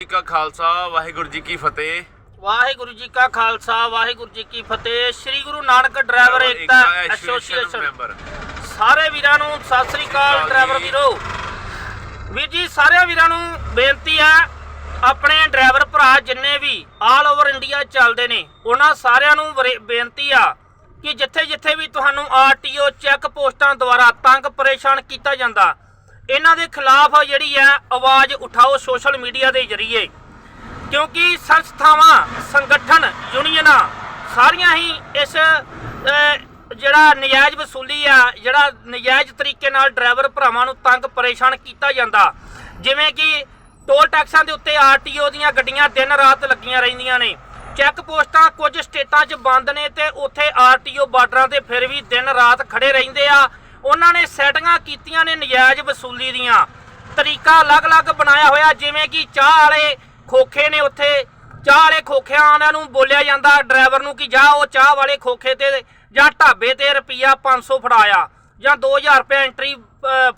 ਜੀ ਕਾ ਖਾਲਸਾ ਵਾਹਿਗੁਰੂ ਜੀ ਕੀ ਫਤਿਹ। ਵਾਹਿਗੁਰੂ ਜੀ ਕਾ ਖਾਲਸਾ ਵਾਹਿਗੁਰੂ ਜੀ ਕੀ ਫਤਿਹ। Sri Guru Nanak driver Ekta association. Member. ਸਾਰੇ ਵੀਰਾਂ ਨੂੰ ਸਤਿ ਸ੍ਰੀ ਅਕਾਲ ਡਰਾਈਵਰ। ਵੀਰੋ। ਵੀਰ ਜੀ ਸਾਰੇ ਵੀਰਾਂ ਨੂੰ ਬੇਨਤੀ ਹੈ ਆਪਣੇ ਡਰਾਈਵਰ ਭਰਾ ਜਿੰਨੇ ਵੀ ਆਲ ਓਵਰ ਇੰਡੀਆ ਚੱਲਦੇ ਨੇ ਉਹਨਾਂ ਸਾਰਿਆਂ ਨੂੰ ਬੇਨਤੀ ਆ ਕਿ ਜਿੱਥੇ ਜਿੱਥੇ ਵੀ ਤੁਹਾਨੂੰ ਆਰਟੀਓ ਚੈੱਕ ਪੋਸਟਾਂ ਦੁਆਰਾ ਤੰਗ ਪਰੇਸ਼ਾਨ ਕੀਤਾ ਜਾਂਦਾ ਇਹਨਾਂ ਦੇ ਖਿਲਾਫ ਜਿਹੜੀ ਹੈ ਆਵਾਜ਼ ਉਠਾਓ ਸੋਸ਼ਲ ਮੀਡੀਆ ਦੇ ਜ਼ਰੀਏ। ਕਿਉਂਕਿ ਸੰਸਥਾਵਾਂ, ਸੰਗਠਨ, ਯੂਨੀਅਨਾਂ ਸਾਰੀਆਂ ਹੀ ਇਸ ਜਿਹੜਾ ਨਜਾਇਜ਼ ਵਸੂਲੀ ਆ, ਜਿਹੜਾ ਨਜਾਇਜ਼ ਤਰੀਕੇ ਨਾਲ ਡਰਾਈਵਰ ਭਰਾਵਾਂ ਨੂੰ ਤੰਗ ਪਰੇਸ਼ਾਨ ਕੀਤਾ ਜਾਂਦਾ। ਜਿਵੇਂ ਕਿ ਟੋਲ ਟੈਕਸਾਂ ਦੇ ਉੱਤੇ ਆਰਟੀਓ ਦੀਆਂ ਗੱਡੀਆਂ ਦਿਨ ਰਾਤ ਲੱਗੀਆਂ ਰਹਿੰਦੀਆਂ ਨੇ। ਚੈੱਕ ਪੋਸਟਾਂ ਕੁਝ ਸਟੇਟਾਂ 'ਚ ਬੰਦ ਨੇ ਤੇ ਉੱਥੇ ਆਰਟੀਓ ਬਾਰਡਰਾਂ ਤੇ ਫਿਰ ਵੀ ਦਿਨ ਰਾਤ ਖੜੇ ਰਹਿੰਦੇ ਆ। ਉਹਨਾਂ ਨੇ ਸੈਟਿੰਗਾਂ ਕੀਤੀਆਂ ਨੇ ਨਜਾਇਜ਼ ਵਸੂਲੀ ਦੀਆਂ। ਤਰੀਕਾ ਅਲੱਗ-ਅਲੱਗ ਬਣਾਇਆ ਹੋਇਆ, ਜਿਵੇਂ ਕਿ ਚਾਹ ਵਾਲੇ ਖੋਖੇ ਨੇ ਉੱਥੇ। ਚਾਹ ਵਾਲੇ ਖੋਖਿਆਂ ਉਹਨਾਂ ਨੂੰ ਬੋਲਿਆ ਜਾਂਦਾ, ਡਰਾਈਵਰ ਨੂੰ ਕਿ ਜਾ ਉਹ ਚਾਹ ਵਾਲੇ ਖੋਖੇ ਤੇ ਜਾਂ ਢਾਬੇ ਤੇ ਰੁਪਈਆ 500 ਫੜਾਇਆ ਜਾਂ 2000 ਰੁਪਏ ਐਂਟਰੀ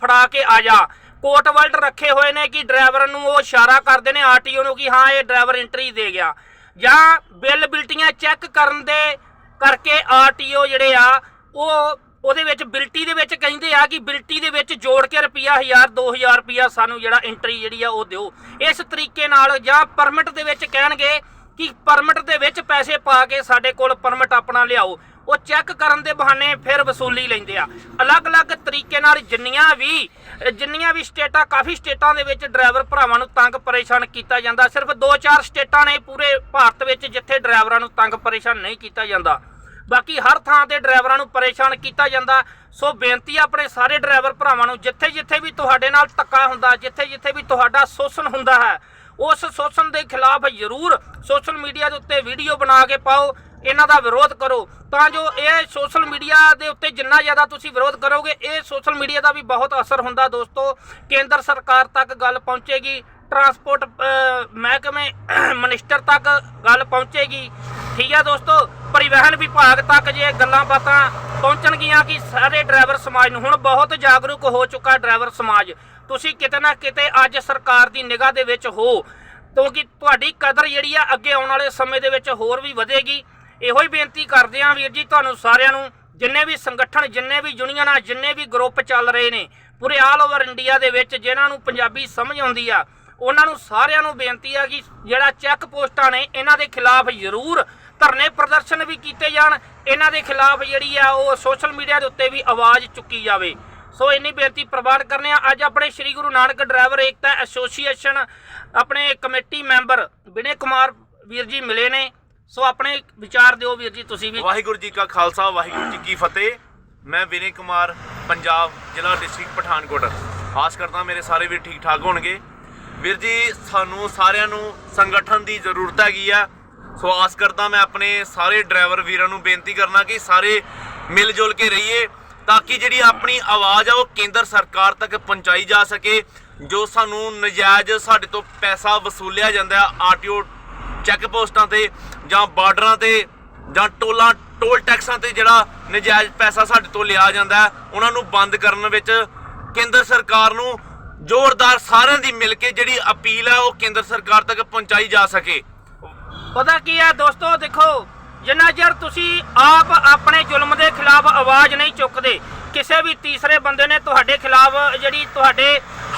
ਫੜਾ ਕੇ ਆ ਜਾ। ਕੋਟ ਵਰਲਡ ਰੱਖੇ ਹੋਏ ਨੇ ਕਿ ਡਰਾਈਵਰ ਨੂੰ ਉਹ ਇਸ਼ਾਰਾ ਕਰਦੇ ਨੇ ਆਰਟੀਓ ਨੂੰ ਕਿ ਹਾਂ, ਇਹ ਡਰਾਈਵਰ ਐਂਟਰੀ ਦੇ ਗਿਆ। ਜਾਂ ਬਿੱਲ ਬਿਲਟੀਆਂ ਚੈੱਕ ਕਰਨ ਦੇ ਕਰਕੇ ਆਰਟੀਓ ਜਿਹੜੇ ਆ, ਉਹ ਉਹਦੇ ਵਿੱਚ ਬਿਲਟੀ ਦੇ ਵਿੱਚ ਕਹਿੰਦੇ ਆ ਕਿ ਬਿਲਟੀ ਦੇ ਵਿੱਚ ਜੋੜ ਕੇ ਰੁਪਿਆ 1000 2000 ਰੁਪਿਆ ਸਾਨੂੰ ਜਿਹੜਾ ਐਂਟਰੀ ਜਿਹੜੀ ਆ ਉਹ ਦਿਓ। ਇਸ ਤਰੀਕੇ ਨਾਲ ਜਾਂ ਪਰਮਿਟ ਦੇ ਵਿੱਚ ਕਹਿਣਗੇ ਕਿ ਪਰਮਿਟ ਦੇ ਵਿੱਚ ਪੈਸੇ ਪਾ ਕੇ ਸਾਡੇ ਕੋਲ ਪਰਮਿਟ ਆਪਣਾ ਲਿਆਓ। ਉਹ ਚੈੱਕ ਕਰਨ ਦੇ ਬਹਾਨੇ ਫਿਰ ਵਸੂਲੀ ਲੈਂਦੇ ਆ। ਅਲੱਗ-ਅਲੱਗ ਤਰੀਕੇ ਨਾਲ ਜਿੰਨੀਆਂ ਵੀ ਜਿੰਨੀਆਂ ਵੀ ਸਟੇਟਾਂ, ਕਾਫੀ ਸਟੇਟਾਂ ਦੇ ਵਿੱਚ ਡਰਾਈਵਰ ਭਰਾਵਾਂ ਨੂੰ ਤੰਗ ਪਰੇਸ਼ਾਨ ਕੀਤਾ ਜਾਂਦਾ। ਸਿਰਫ 2-4 ਸਟੇਟਾਂ ਨੇ ਪੂਰੇ ਭਾਰਤ ਵਿੱਚ ਜਿੱਥੇ ਡਰਾਈਵਰਾਂ ਨੂੰ ਤੰਗ ਪਰੇਸ਼ਾਨ ਨਹੀਂ ਕੀਤਾ ਜਾਂਦਾ। ਬਾਕੀ ਹਰ ਥਾਂ ਤੇ ਡਰਾਈਵਰਾਂ ਨੂੰ ਪਰੇਸ਼ਾਨ ਕੀਤਾ ਜਾਂਦਾ। ਸੋ ਬੇਨਤੀ ਆ ਆਪਣੇ ਸਾਰੇ ਡਰਾਈਵਰ ਭਰਾਵਾਂ ਨੂੰ, ਜਿੱਥੇ ਜਿੱਥੇ ਵੀ ਤੁਹਾਡੇ ਨਾਲ ਧੱਕਾ ਹੁੰਦਾ, ਜਿੱਥੇ ਜਿੱਥੇ ਵੀ ਤੁਹਾਡਾ ਸ਼ੋਸ਼ਣ ਹੁੰਦਾ ਹੈ, ਉਸ ਸ਼ੋਸ਼ਣ ਦੇ ਖਿਲਾਫ ਜ਼ਰੂਰ ਸੋਸ਼ਲ ਮੀਡੀਆ ਦੇ ਉੱਤੇ ਵੀਡੀਓ ਬਣਾ ਕੇ ਪਾਓ, ਇਹਨਾਂ ਦਾ ਵਿਰੋਧ ਕਰੋ। ਤਾਂ ਜੋ ਇਹ ਸੋਸ਼ਲ ਮੀਡੀਆ ਦੇ ਉੱਤੇ ਜਿੰਨਾ ਜ਼ਿਆਦਾ ਤੁਸੀਂ ਵਿਰੋਧ ਕਰੋਗੇ, ਇਹ ਸੋਸ਼ਲ ਮੀਡੀਆ ਦਾ ਵੀ ਬਹੁਤ ਅਸਰ ਹੁੰਦਾ ਦੋਸਤੋ। ਕੇਂਦਰ ਸਰਕਾਰ ਤੱਕ ਗੱਲ ਪਹੁੰਚੇਗੀ, ਟਰਾਂਸਪੋਰਟ ਮਹਿਕਮੇ ਮਿਨਿਸਟਰ ਤੱਕ ਗੱਲ ਪਹੁੰਚੇਗੀ। ਠੀਕ ਹੈ ਦੋਸਤੋ? ਪਰਿਵਹਨ ਵਿਭਾਗ ਤੱਕ ਜੇ ਗੱਲਾਂ ਬਾਤਾਂ ਪਹੁੰਚਣਗੀਆਂ ਕਿ ਸਾਰੇ ਡਰਾਈਵਰ ਸਮਾਜ ਨੂੰ ਹੁਣ ਬਹੁਤ ਜਾਗਰੂਕ ਹੋ ਚੁੱਕਾ ਡਰਾਈਵਰ ਸਮਾਜ, ਤੁਸੀਂ ਕਿਤੇ ਨਾ ਕਿਤੇ ਅੱਜ ਸਰਕਾਰ ਦੀ ਨਿਗਾਹ ਦੇ ਵਿੱਚ ਹੋ, ਕਿਉਂਕਿ ਤੁਹਾਡੀ ਕਦਰ ਜਿਹੜੀ ਆ ਅੱਗੇ ਆਉਣ ਵਾਲੇ ਸਮੇਂ ਦੇ ਵਿੱਚ ਹੋਰ ਵੀ ਵਧੇਗੀ। ਇਹੋ ਹੀ ਬੇਨਤੀ ਕਰਦੇ ਆਂ ਵੀਰ ਜੀ ਤੁਹਾਨੂੰ ਸਾਰਿਆਂ ਨੂੰ, ਜਿੰਨੇ ਵੀ ਸੰਗਠਨ, ਜਿੰਨੇ ਵੀ ਯੂਨੀਅਨਾਂ, ਜਿੰਨੇ ਵੀ ਗਰੁੱਪ ਚੱਲ ਰਹੇ ਨੇ, ਪੂਰੇ ਆਲ ਓਵਰ ਇੰਡੀਆ ਦੇ ਵਿੱਚ ਜਿਨ੍ਹਾਂ ਨੂੰ ਪੰਜਾਬੀ ਸਮਝ ਆਉਂਦੀ ਆ, ਉਹਨਾਂ ਨੂੰ ਸਾਰਿਆਂ ਨੂੰ ਬੇਨਤੀ ਆ ਕਿ ਜਿਹੜਾ ਚੈੱਕ ਪੋਸਟਾਂ ਨੇ, ਇਹਨਾਂ ਦੇ ਖਿਲਾਫ ਜ਼ਰੂਰ ਧਰਨੇ ਪ੍ਰਦਰਸ਼ਨ ਵੀ ਕੀਤੇ ਜਾਣ। ਇਹਨਾਂ ਦੇ ਖਿਲਾਫ ਜਿਹੜੀ ਆ ਉਹ ਸੋਸ਼ਲ ਮੀਡੀਆ ਦੇ ਉੱਤੇ ਵੀ ਆਵਾਜ਼ ਚੁੱਕੀ ਜਾਵੇ। ਸੋ ਇੰਨੀ ਬੇਨਤੀ ਪ੍ਰਵਾਨ ਕਰਨੇ ਆ। ਅੱਜ ਆਪਣੇ ਸ੍ਰੀ ਗੁਰੂ ਨਾਨਕ ਡਰਾਈਵਰ ਏਕਤਾ ਐਸੋਸੀਏਸ਼ਨ ਆਪਣੇ ਕਮੇਟੀ ਮੈਂਬਰ ਵਿਨੇ ਕੁਮਾਰ ਵੀਰ ਜੀ ਮਿਲੇ ਨੇ। ਸੋ ਆਪਣੇ ਵਿਚਾਰ ਦਿਓ ਵੀਰ ਜੀ, ਤੁਸੀਂ ਵੀ। ਵਾਹਿਗੁਰੂ ਜੀ ਕਾ ਖਾਲਸਾ, ਵਾਹਿਗੁਰੂ ਜੀ ਕੀ ਫਤਿਹ। ਮੈਂ ਵਿਨੇ ਕੁਮਾਰ, ਪੰਜਾਬ ਜ਼ਿਲ੍ਹਾ ਡਿਸਟ੍ਰਿਕਟ ਪਠਾਨਕੋਟ। ਆਸ ਕਰਦਾ ਮੇਰੇ ਸਾਰੇ ਵੀਰ ਠੀਕ ਠਾਕ ਹੋਣਗੇ। ਵੀਰ ਜੀ, ਸਾਨੂੰ ਸਾਰਿਆਂ ਨੂੰ ਸੰਗਠਨ ਦੀ ਜ਼ਰੂਰਤ ਹੈਗੀ ਆ। ਸੋ ਆਸ ਕਰਦਾ ਮੈਂ ਆਪਣੇ ਸਾਰੇ ਡਰਾਈਵਰ ਵੀਰਾਂ ਨੂੰ ਬੇਨਤੀ ਕਰਨਾ ਕਿ ਸਾਰੇ ਮਿਲ ਜੁਲ ਕੇ ਰਹੀਏ ਤਾਂ ਕਿ ਜਿਹੜੀ ਆਪਣੀ ਆਵਾਜ਼ ਆ ਉਹ ਕੇਂਦਰ ਸਰਕਾਰ ਤੱਕ ਪਹੁੰਚਾਈ ਜਾ ਸਕੇ, ਜੋ ਸਾਨੂੰ ਨਜਾਇਜ਼ ਸਾਡੇ ਤੋਂ ਪੈਸਾ ਵਸੂਲਿਆ ਜਾਂਦਾ ਆਰਟੀਓ ਚੈੱਕ ਪੋਸਟਾਂ ਤੇ ਜਾਂ ਬਾਰਡਰਾਂ ਤੇ ਜਾਂ ਟੋਲਾਂ, ਟੋਲ ਟੈਕਸਾਂ ਤੇ ਜਿਹੜਾ ਨਜਾਇਜ਼ ਪੈਸਾ ਸਾਡੇ ਤੋਂ ਲਿਆ ਜਾਂਦਾ ਉਹਨਾਂ ਨੂੰ ਬੰਦ ਕਰਨ ਵਿੱਚ ਕੇਂਦਰ ਸਰਕਾਰ ਨੂੰ ਜ਼ੋਰਦਾਰ ਸਾਰਿਆਂ ਦੀ ਮਿਲ ਕੇ ਜਿਹੜੀ ਅਪੀਲ ਹੈ ਉਹ ਕੇਂਦਰ ਸਰਕਾਰ ਤੱਕ ਪਹੁੰਚਾਈ ਜਾ ਸਕੇ। ਪਤਾ ਕੀ ਹੈ ਦੋਸਤੋ, ਦੇਖੋ, ਜਿੰਨਾ ਚਿਰ ਤੁਸੀਂ ਆਪ ਆਪਣੇ ਜ਼ੁਲਮ ਦੇ ਖਿਲਾਫ ਆਵਾਜ਼ ਨਹੀਂ ਚੁੱਕਦੇ, ਕਿਸੇ ਵੀ ਤੀਸਰੇ ਬੰਦੇ ਨੇ ਤੁਹਾਡੇ ਖਿਲਾਫ ਜਿਹੜੀ ਤੁਹਾਡੇ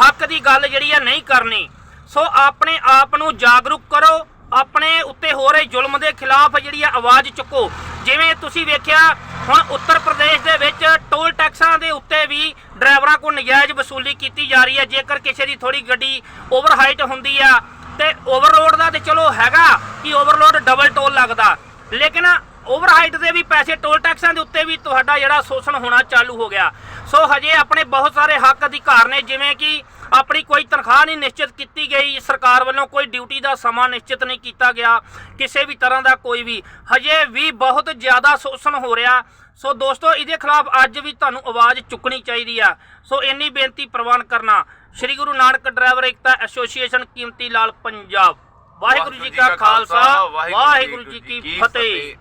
ਹੱਕ ਦੀ ਗੱਲ ਜਿਹੜੀ ਹੈ ਨਹੀਂ ਕਰਨੀ, ਸੋ ਆਪਣੇ ਆਪ ਨੂੰ ਜਾਗਰੂਕ ਕਰੋ, ਆਪਣੇ ਉੱਤੇ ਹੋ ਰਹੇ ਜ਼ੁਲਮ ਦੇ ਖਿਲਾਫ ਜਿਹੜੀ ਹੈ ਆਵਾਜ਼ ਚੁੱਕੋ। ਜਿਵੇਂ ਤੁਸੀਂ ਵੇਖਿਆ, ਹੁਣ ਉੱਤਰ ਪ੍ਰਦੇਸ਼ ਦੇ ਵਿੱਚ ਟੋਲ ਟੈਕਸਾਂ ਦੇ ਉੱਤੇ ਵੀ ਡਰਾਈਵਰਾਂ ਕੋਲ ਨਜਾਇਜ਼ ਵਸੂਲੀ ਕੀਤੀ ਜਾ ਰਹੀ ਹੈ ਜੇਕਰ ਕਿਸੇ ਦੀ ਥੋੜੀ ਗੱਡੀ ਓਵਰਹਾਈਟ ਹੁੰਦੀ ਆ ਤੇ ਓਵਰਲੋਡ ਦਾ ਤੇ ਚਲੋ ਹੈਗਾ ਕਿ ਓਵਰਲੋਡ ਡਬਲ ਟੋਲ ਲੱਗਦਾ। ਲੇਕਿਨ ਓਵਰਹਾਈਟ ਦੇ ਵੀ ਪੈਸੇ ਟੋਲ ਟੈਕਸਾਂ ਦੇ ਉੱਤੇ ਵੀ ਤੁਹਾਡਾ ਜਿਹੜਾ ਸ਼ੋਸ਼ਣ ਹੋਣਾ ਚਾਲੂ ਹੋ ਗਿਆ। ਸੋ ਹਜੇ ਆਪਣੇ ਬਹੁਤ ਸਾਰੇ ਹੱਕ ਅਧਿਕਾਰ ਨੇ, ਜਿਵੇਂ ਕਿ ਆਪਣੀ ਕੋਈ ਤਨਖਾਹ ਨਹੀਂ ਨਿਸ਼ਚਿਤ ਕੀਤੀ ਗਈ, ਸਰਕਾਰ ਵੱਲੋਂ ਕੋਈ ਡਿਊਟੀ ਦਾ ਸਮਾਂ ਨਿਸ਼ਚਿਤ ਨਹੀਂ ਕੀਤਾ ਗਿਆ, ਕਿਸੇ ਵੀ ਤਰ੍ਹਾਂ ਦਾ ਕੋਈ ਵੀ। ਹਜੇ ਵੀ ਬਹੁਤ ਜ਼ਿਆਦਾ ਸ਼ੋਸ਼ਣ ਹੋ ਰਿਹਾ। ਸੋ ਦੋਸਤੋ, ਇਹਦੇ ਖਿਲਾਫ ਅੱਜ ਵੀ ਤੁਹਾਨੂੰ ਆਵਾਜ਼ ਚੁੱਕਣੀ ਚਾਹੀਦੀ ਆ। ਸੋ ਇੰਨੀ ਬੇਨਤੀ ਪ੍ਰਵਾਨ ਕਰਨਾ। Sri Guru Nanak driver Ekta association Kimti Lal Punjab. Waheguru ji ਕਾ ਖਾਲਸਾ ਵਾਹਿਗੁਰੂ ਜੀ ਕੀ ਫਤਿਹ।